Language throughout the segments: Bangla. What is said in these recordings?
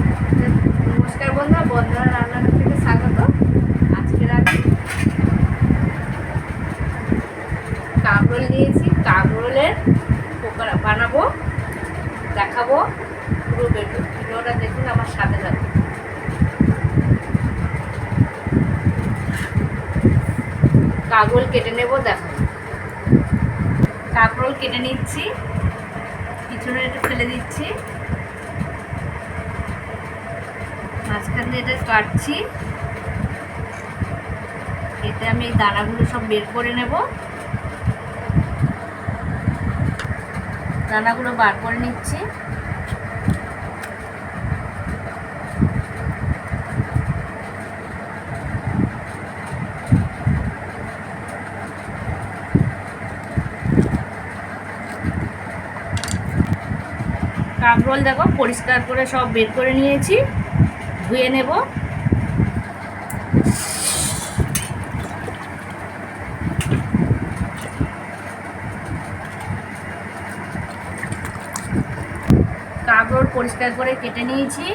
নমস্কার বন্ধুরা বন্ধুরা রান্নাঘর থেকে স্বাগত। আজকে আমি কাঁকরোল নিয়েছি কাঁকরোলের পোকোড়া বানাবো, দেখাবো। পুরো ভিডিও ভিডিওটা দেখুন, আমার সাথে থাকুন। কাঁকরোল কেটে নেব, দেখো। কাঁকরোল কেটে নিচ্ছি, পিছনে একটু ফেলে দিচ্ছি। মাঝখান দিয়ে এটা কাটছি। এতে আমি এই দানাগুলো সব বের করে নেব। দানাগুলো বার করে নিচ্ছি। কাঁকরোল দেখো, পরিষ্কার করে সব বের করে নিয়েছি। ধুয়ে নেব। কাঁকরোল পরিষ্কার করে কেটে নিয়েছি।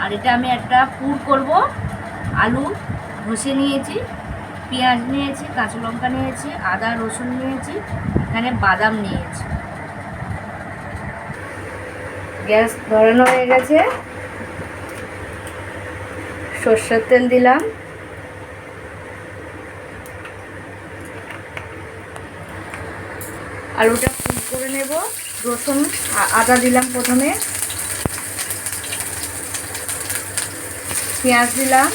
আর এটা আমি একটা পুর করব। আলু ঘষে নিয়েছি, পেঁয়াজ নিয়েছি, কাঁচা লঙ্কা নিয়েছি, আদা, রসুন নিয়েছি, এখানে বাদাম নিয়েছি। গ্যাস ধরানো হয়ে গেছে। সর্ষের তেল দিলাম। আলুটা ফুল করে নেব। রসুন আদা দিলাম প্রথমে। পেঁয়াজ দিলাম।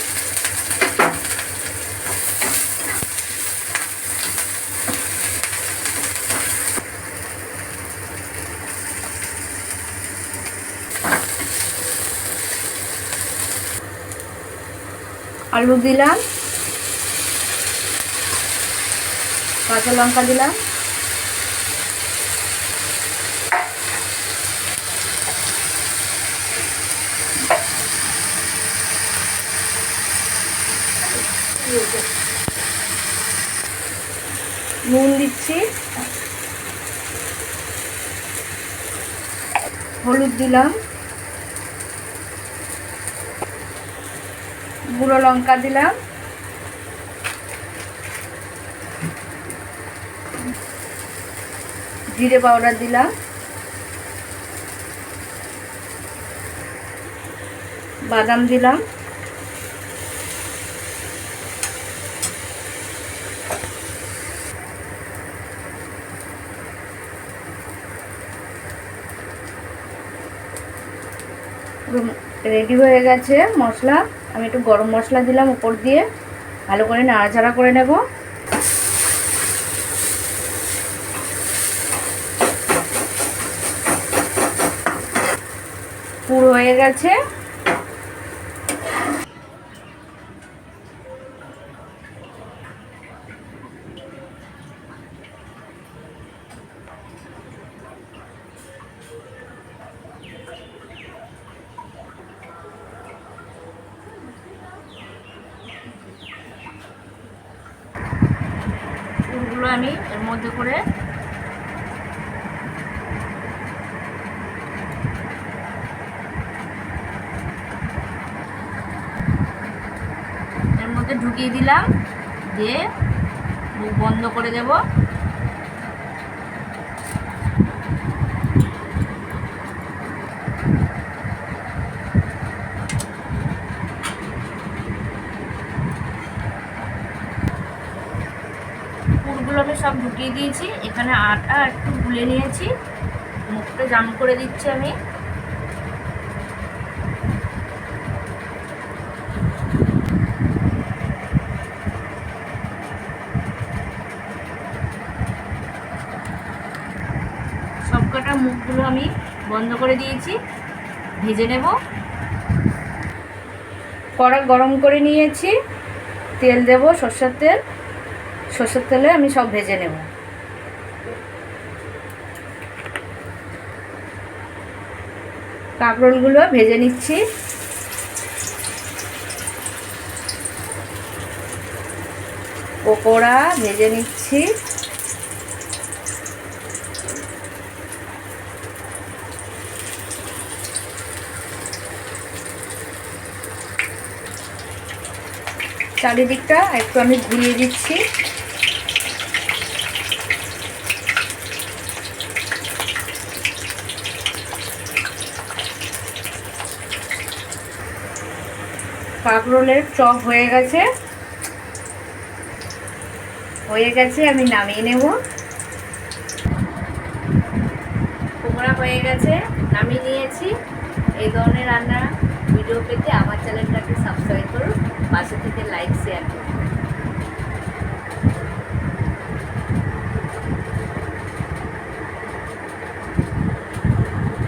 আলু দিলাম। কাঁচা লঙ্কা দিলাম। নুন দিচ্ছি। হলুদ দিলাম। গুঁড়ো লঙ্কা দিলাম। জিরে পাউডার দিলাম। বাদাম দিলাম। রেডি হয়ে গেছে মশলা। আমি একটু গরম মশলা দিলাম উপর দিয়ে। ভালো করে নাড়াচাড়া করে নেব। পুরো হয়ে গেছে। পুরগুলো আমি এর মধ্যে করে এর মধ্যে ঢুকিয়ে দিলাম দিয়ে বন্ধ করে দেব। পুরগুলো আমি সব ঢুকিয়ে দিয়েছি। এখানে আটা একটু গুলে নিয়েছি। মুখটা জাম করে দিচ্ছি আমি। সবকটা মুখগুলো আমি বন্ধ করে দিয়েছি। ভেজে নেব। কড়া গরম করে নিয়েছি। তেল দেব, সর্ষের তেল। সর্ষের তেলে আমি সব ভেজে নেব। কাঁকরোলগুলো ভেজে নিচ্ছি। পকোড়া ভেজে নিচ্ছি। চারিদিকটা একটু আমি ঘুরিয়ে দিচ্ছি। কাঁকরোলের চপ হয়ে গেছে। হয়ে গেছে, আমি নামিয়ে নেব। কোমরা হয়ে গেছে, নামিয়ে নিয়েছি। এই ধরনের রান্না ভিডিও পেতে আমার চ্যানেলটাকে সাবস্ক্রাইব করুন, পাশে থেকে লাইক শেয়ার করুন।